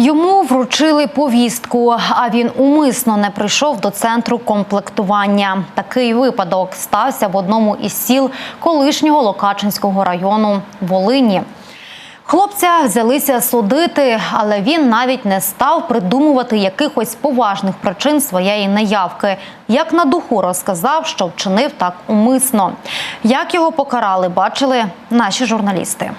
Йому вручили повістку, а він умисно не прийшов до центру комплектування. Такий випадок стався в одному із сіл колишнього Локачинського району Волині. Хлопця взялися судити, але він навіть не став придумувати якихось поважних причин своєї неявки. Як на духу розказав, що вчинив так умисно. Як його покарали, бачили наші журналісти.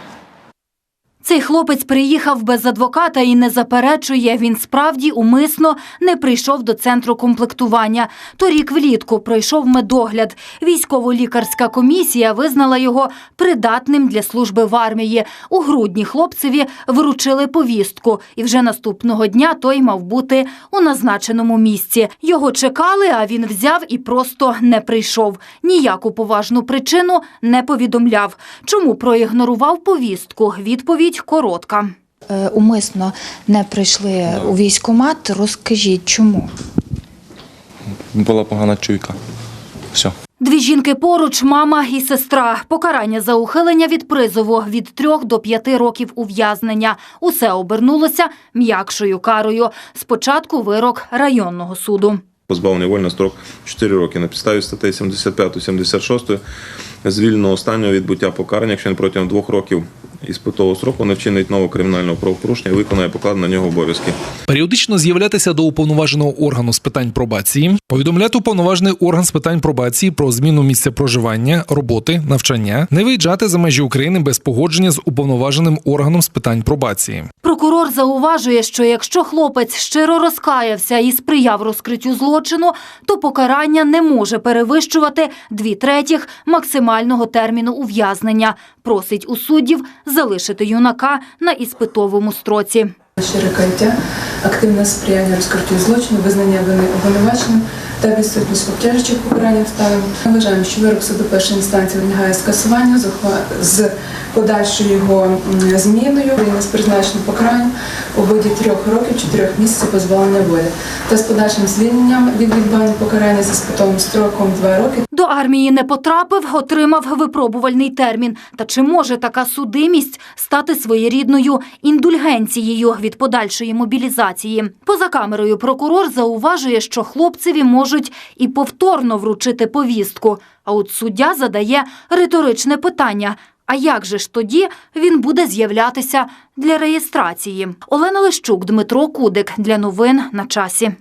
Цей хлопець приїхав без адвоката і не заперечує. Він справді умисно не прийшов до центру комплектування. Торік влітку пройшов медогляд. Військово-лікарська комісія визнала його придатним для служби в армії. У грудні хлопцеві вручили повістку, і вже наступного дня той мав бути у назначеному місці. Його чекали, а він взяв і просто не прийшов. Ніяку поважну причину не повідомляв. Чому проігнорував повістку? Відповідь коротка. Е, умисно не прийшли у військкомат. Розкажіть, чому? Була погана чуйка. Все. Дві жінки поруч, мама і сестра. Покарання за ухилення від призову від трьох до п'яти років ув'язнення. Усе обернулося м'якшою карою. Спочатку вирок районного суду. Позбавлений волі на строк 4 роки на підставі статей 75-76 звільнено останнього відбуття покарання, якщо він протягом двох років іспитового строку не вчинить нового кримінального правопорушення і виконає покладені на нього обов'язки. Періодично з'являтися до уповноваженого органу з питань пробації, повідомляти уповноважений орган з питань пробації про зміну місця проживання, роботи, навчання, не виїжджати за межі України без погодження з уповноваженим органом з питань пробації. Прокурор зауважує, що якщо хлопець щиро розкаявся і сприяв розкриттю злочину, то покарання не може перевищувати дві третіх максимального терміну ув'язнення. Просить у суддів залишити юнака на іспитовому строці. Щире каяття, активне сприяння розкриттю злочину, визнання вини обвинуваченим та відсутність обтяжучих покарань обставин. Ми вважаємо, що вирок суду першої інстанції вимагає скасування з подальшою його зміною з призначеним покаранням у виді трьох років, чотирьох місяців позбавлення волі та з подальшим звільненням від відбування покарання зі спитовим строком два роки До армії не потрапив, отримав випробувальний термін. Та чи може така судимість стати своєрідною індульгенцією від подальшої мобілізації? Поза камерою прокурор зауважує, що хлопцеві можуть і повторно вручити повістку. А от суддя задає риторичне питання. А як же ж тоді він буде з'являтися для реєстрації? Олена Лещук, Дмитро Кудик для новин на часі.